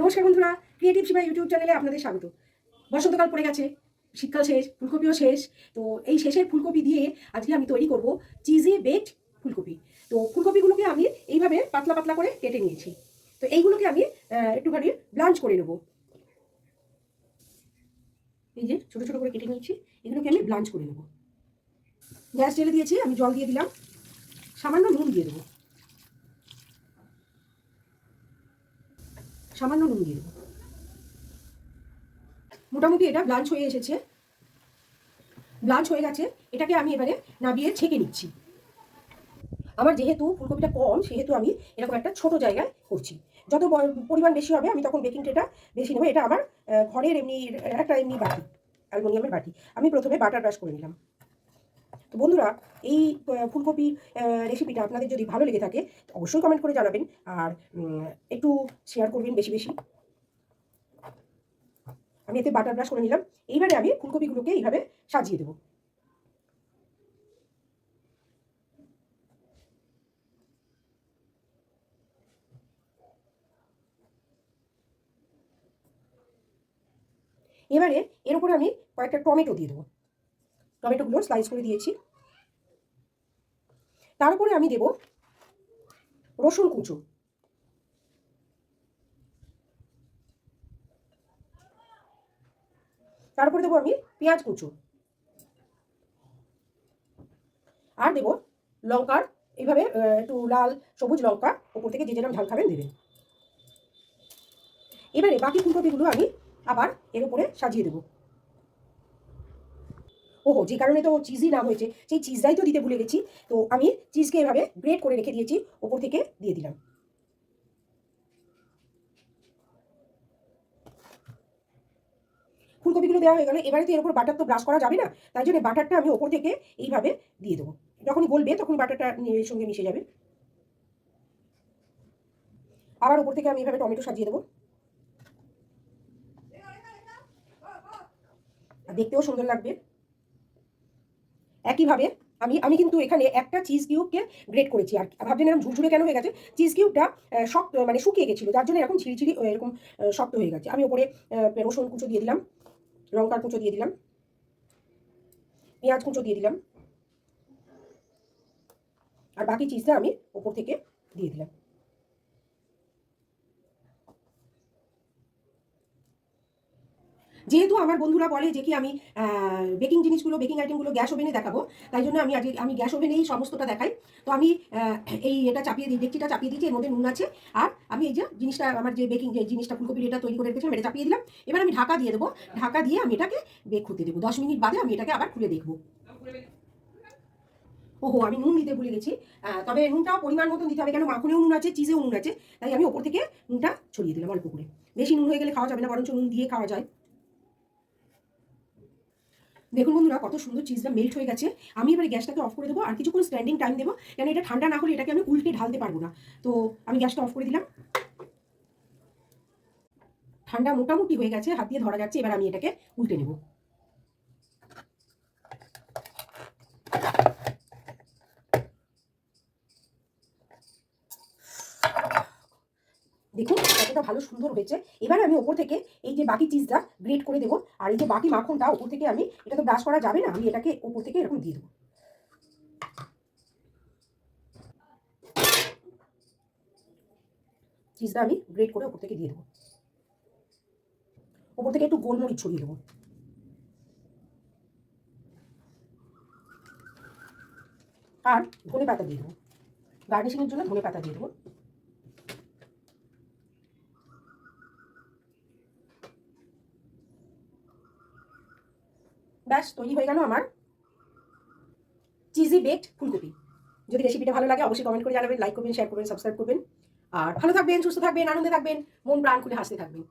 নমস্কার বন্ধুরা ক্রিয়েটিভ সীমা ইউটিউব চ্যানেলে আপনাদের স্বাগত। বসন্তকাল পড়ে গেছে, শীতকাল শেষ, ফুলকপিও শেষ, তো এই শেষের ফুলকপি দিয়ে আজকে আমি তৈরি করব চিজি বেকড ফুলকপি। তো ফুলকপিগুলোকে আমি এইভাবে পাতলা পাতলা করে কেটে নিয়েছি। তো এইগুলোকে আমি একটুখানি ব্লাঞ্চ করে নেব। এই যে ছোটো ছোটো করে কেটে নিয়েছি, এগুলোকে আমি ব্লাঞ্চ করে নেব। গ্যাস জেলে দিয়েছি, আমি জল দিয়ে দিলাম। সামান্য নুন দিয়ে দেবো। সামান্য নুন দিয়ে দেবো মোটামুটি এটা ব্লাঞ্চ হয়ে এসেছে। ব্লাঞ্চ হয়ে গেছে। এটাকে আমি এবারে নাবিয়ে ছেঁকে নিচ্ছি। আমার যেহেতু ফুলকপিটা কম, সেহেতু আমি এরকম একটা ছোট জায়গায় করছি। যত পরিমাণ বেশি হবে, আমি তখন বেকিং ট্রেটা বেশি নেব। এটা আমার ঘরের এমনি, একটা এমনি বাটি, অ্যালুমিনিয়ামের বাটি। আমি প্রথমে বাটার ব্রাশ করে নিলাম। তো বন্ধুরা, এই ফুলকপির রেসিপিটা আপনাদের যদি ভালো লেগে থাকে অবশ্যই কমেন্ট করে জানাবেন। আর একটু শেয়ার করবেন বেশি বেশি। আমি এতে বাটার ব্রাশ করে নিলাম। এইবারে আমি ফুলকপিগুলোকে এইভাবে সাজিয়ে দেবো। এবারে এর উপরে আমি কয়েকটা টমেটো দিয়ে দেবো। টমেটোগুলো স্লাইস করে দিয়েছি। তার উপরে আমি দেব রসুন কুচু। তারপরে দেবো আমি পেঁয়াজ কুচু। আর দেবো লঙ্কার এইভাবে একটু লাল, সবুজ লঙ্কা ওপর থেকে যে যেরকম ঝাল খাবেন দেবেন। এবারে বাকি ফুলকপিগুলো আমি আবার এর উপরে সাজিয়ে দেবো। ওহো যে কারণে তো চিজই নাম হয়েছে, সেই চিজটাই তো দিতে ভুলে গেছি। তো আমি চিজকে এভাবে গ্রেট করে রেখে দিয়েছি, ওপর থেকে দিয়ে দিলাম। ফুলকপিগুলো দেওয়া হয়ে গেল, এবারে তো এর উপর বাটার তো ব্রাশ করা যাবে না, তাই জন্য বাটারটা আমি ওপর থেকে এইভাবে দিয়ে দেবো। যখন গলবে, তখন বাটারটা এর সঙ্গে মিশে যাবে। আবার উপর থেকে আমি এভাবে টমেটো সাজিয়ে দেবো। দেখতেও সুন্দর লাগবে। একইভাবে আমি আমি কিন্তু এখানে একটা চিজ কিউবকে গ্রেট করেছি আর ভাবছেন এরকম ঝুরঝুরে কেন হয়ে গেছে? চিজ কিউবটা শক্ত মানে শুকিয়ে গেছিল, যার জন্য এরকম ঝিরিঝিরি এরকম শক্ত হয়ে গেছে। আমি ওপরে রসুন কুচো দিয়ে দিলাম, লঙ্কার কুচো দিয়ে দিলাম, পেঁয়াজ কুচো দিয়ে দিলাম, আর বাকি চিজটা আমি ওপর থেকে দিয়ে দিলাম। যেহেতু আমার বন্ধুরা বলে যে কি আমি বেকিং জিনিসগুলো বেকিং আইটেমগুলো গ্যাস ওভেনে দেখাবো, তাই জন্য আমি আজকে, আমি গ্যাস ওভেনেই সমস্তটা দেখাই। তো আমি এই এটা চাপিয়ে দিই, ডেকচিটা চাপিয়ে দিচ্ছি এর মধ্যে নুন আছে। আর আমি এই যে জিনিসটা, আমার যে বেকিং যে জিনিসটা ফুলকপির এটা তৈরি করে রেখেছিলাম, এটা চাপিয়ে দিলাম। এবার আমি ঢাকা দিয়ে দেবো। ঢাকা দিয়ে আমি এটাকে বেক হতে দেবো। দশ মিনিট বাদে আমি এটাকে আবার খুলে দেখব। ওহো, আমি নুন দিতে ভুলে গেছি। তবে নুনটাও পরিমাণ মতন দিতে হবে, কেন মাখনেও নুন আছে, চিজেও নুন আছে। তাই আমি ওপর থেকে নুনটা ছড়িয়ে দিলাম অল্প করে। বেশি নুন হয়ে গেলে খাওয়া যাবে না, বরঞ্চ নুন দিয়ে খাওয়া যায়। দেখুন বন্ধুরা, কত সুন্দর চিজটা মেল্ট হয়ে গেছে। আমি এবার গ্যাসটাকে অফ করে দেবো আর কিছুক্ষণ স্ট্যান্ডিং টাইম দেবো, কেন এটা ঠান্ডা না হলে এটাকে আমি উল্টে ঢালতে পারব না। তো আমি গ্যাসটা অফ করে দিলাম। ঠান্ডা মোটামুটি হয়ে গেছে, হাত দিয়ে ধরা যাচ্ছে, এবার আমি এটাকে উল্টে নেব। দেখুন কতটা ভালো সুন্দর হয়েছে। এবার আমি ওপর থেকে এই যে বাকি চিজটা গ্রেট করে দেবো। আর এই যে বাকি মাখনটা, ওপর থেকে আমি এটা তো ব্রাশ করা যাবে না, আমি এটাকে ওপর থেকে এরকম দিয়ে দেবো। চিজটা আমি গ্রেট করে ওপর থেকে দিয়ে দেবো। ওপর থেকে একটু গোলমরিচ ছড়িয়ে দেবো। আর ধনে পাতা দিয়ে দেবো। গার্নিশিংয়ের জন্য ধনে পাতা দিয়ে দেবো। ব্যাস, তৈরি হয়ে গেল আমার চিজি বেকড ফুলকপি। যদি রেসিপিটা ভালো লাগে, অবশ্যই কমেন্ট করে জানাবেন লাইক করবেন শেয়ার করবেন সাবস্ক্রাইব করবেন। আর ভালো থাকবেন, সুস্থ থাকবেন, আনন্দে থাকবেন, মন প্রাণ খুলে হাসতে থাকবেন।